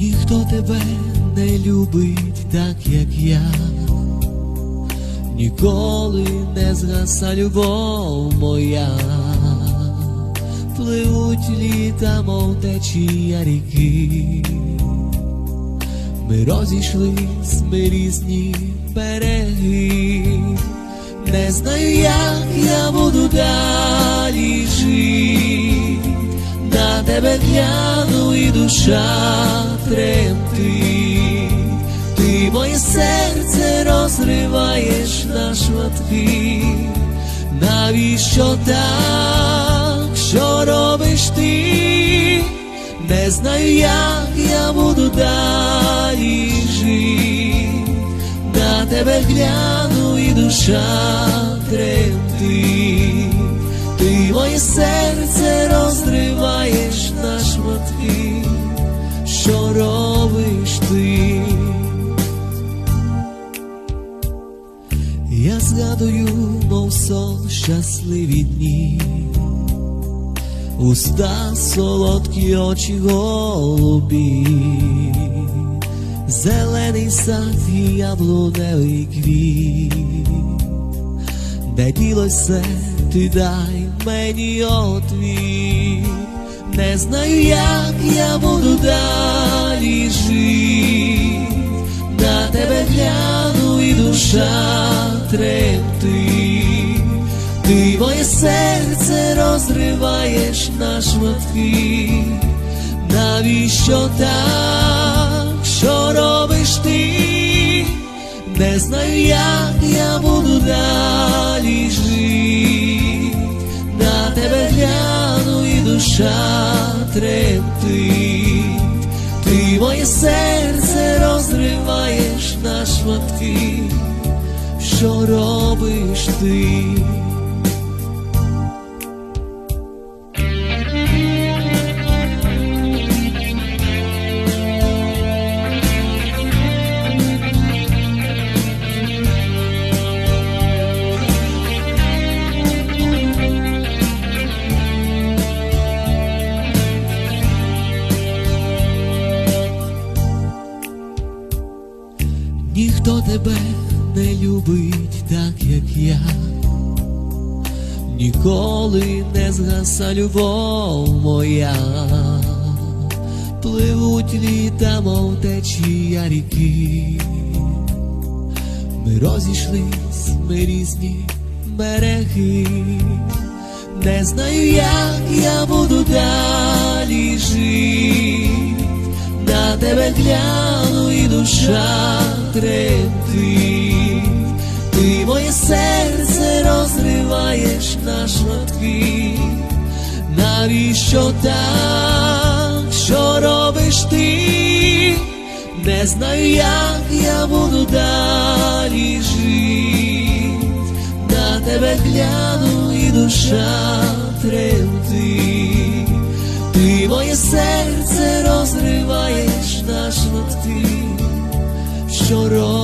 Ніхто тебе не любить так, як я, ніколи не згаса любов моя, пливуть літа, мов течія ріки, ми розійшлись, ми різні береги, не знаю, як я буду далі. Тебе гляну і душа тремтить, ти моє серце розриваєш на шматки, навіщо так, що робиш ти? Не знаю, як я буду далі жити, на тебе гляну і душа тремтить, ти моє серце розриваєш Я згадую, мов сон щасливі дні. Уста солодкі очі голубі, зелений сад і яблуневий квіт, де ділося, ти дай мені отвіт, не знаю, як я буду далі жити, на тебе гляну і душа тремтить. Ти моє серце розриваєш на шматки, навіщо так, що робиш ти? Не знаю, як я буду далі жити, на тебе гляну і душа тремтить, ти моє серце розриваєш на шматки, робиш ти? Ніхто тебе не любить так, як я, ніколи не згаса любов моя, пливуть літа, мов течія ріки, ми розійшлись, ми різні береги, не знаю, як я буду далі жити. На тебе гляну і душа тремтить, моє серце розриваєш на шматки, навіщо так, що робиш ти? Не знаю, як я буду далі жити, на тебе гляну і душа тремтить. Ти моє серце розриваєш на шматки, що робиш